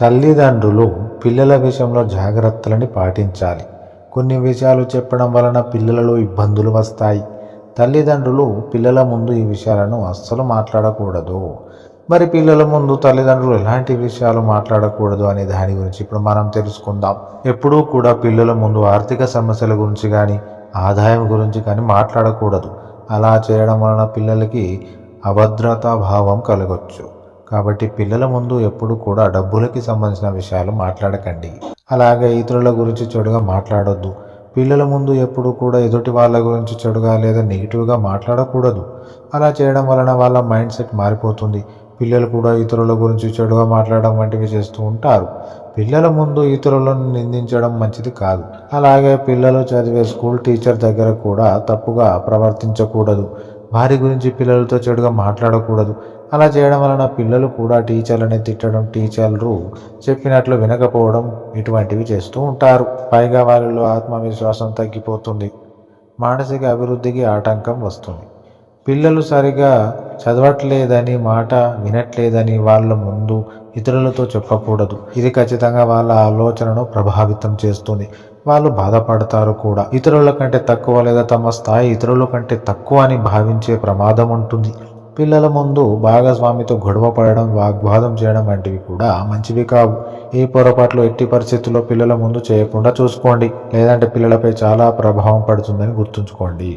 తల్లిదండ్రులు పిల్లల విషయంలో జాగ్రత్తలని పాటించాలి. కొన్ని విషయాలు చెప్పడం వలన పిల్లలలో ఇబ్బందులు వస్తాయి. తల్లిదండ్రులు పిల్లల ముందు ఈ విషయాలను అస్సలు మాట్లాడకూడదు. మరి పిల్లల ముందు తల్లిదండ్రులు ఎలాంటి విషయాలు మాట్లాడకూడదు అనే దాని గురించి ఇప్పుడు మనం తెలుసుకుందాం. ఎప్పుడూ కూడా పిల్లల ముందు ఆర్థిక సమస్యల గురించి కానీ ఆదాయం గురించి కానీ మాట్లాడకూడదు. అలా చేయడం వలన పిల్లలకి అభద్రతా భావం కలగొచ్చు. కాబట్టి పిల్లల ముందు ఎప్పుడు కూడా డబ్బులకి సంబంధించిన విషయాలు మాట్లాడకండి. అలాగే ఇతరుల గురించి చెడుగా మాట్లాడొద్దు. పిల్లల ముందు ఎప్పుడు కూడా ఎదుటి వాళ్ళ గురించి చెడుగా లేదా నెగిటివ్గా మాట్లాడకూడదు. అలా చేయడం వలన వాళ్ళ మైండ్ సెట్ మారిపోతుంది. పిల్లలు కూడా ఇతరుల గురించి చెడుగా మాట్లాడడం వంటివి చేస్తూ ఉంటారు. పిల్లల ముందు ఇతరులను నిందించడం మంచిది కాదు. అలాగే పిల్లలు చదివే స్కూల్ టీచర్ దగ్గర కూడా తప్పుగా ప్రవర్తించకూడదు. వారి గురించి పిల్లలతో చెడుగా మాట్లాడకూడదు. అలా చేయడం వలన పిల్లలు కూడా టీచర్లని తిట్టడం టీచర్లు చెప్పినట్లు వినకపోవడం ఇటువంటివి చేస్తూ ఉంటారు. పైగా వాళ్ళలో ఆత్మవిశ్వాసం తగ్గిపోతుంది. మానసిక అభివృద్ధికి ఆటంకం వస్తుంది. పిల్లలు సరిగా చదవట్లేదని మాట వినట్లేదని వాళ్ళ ముందు ఇతరులతో చెప్పకూడదు. ఇది ఖచ్చితంగా వాళ్ళ ఆలోచనను ప్రభావితం చేస్తుంది. వాళ్ళు బాధపడతారు కూడా. ఇతరుల కంటే తక్కువ లేదా తమ స్థాయి ఇతరుల కంటే తక్కువ అని భావించే ప్రమాదం ఉంటుంది. పిల్లల ముందు భాగస్వామితో గొడవ పడడం వాగ్వాదం చేయడం వంటివి కూడా మంచివి కావు. ఈ పొరపాట్లు ఎట్టి పరిస్థితుల్లో పిల్లల ముందు చేయకుండా చూసుకోండి. లేదంటే పిల్లలపై చాలా ప్రభావం పడుతుందని గుర్తుంచుకోండి.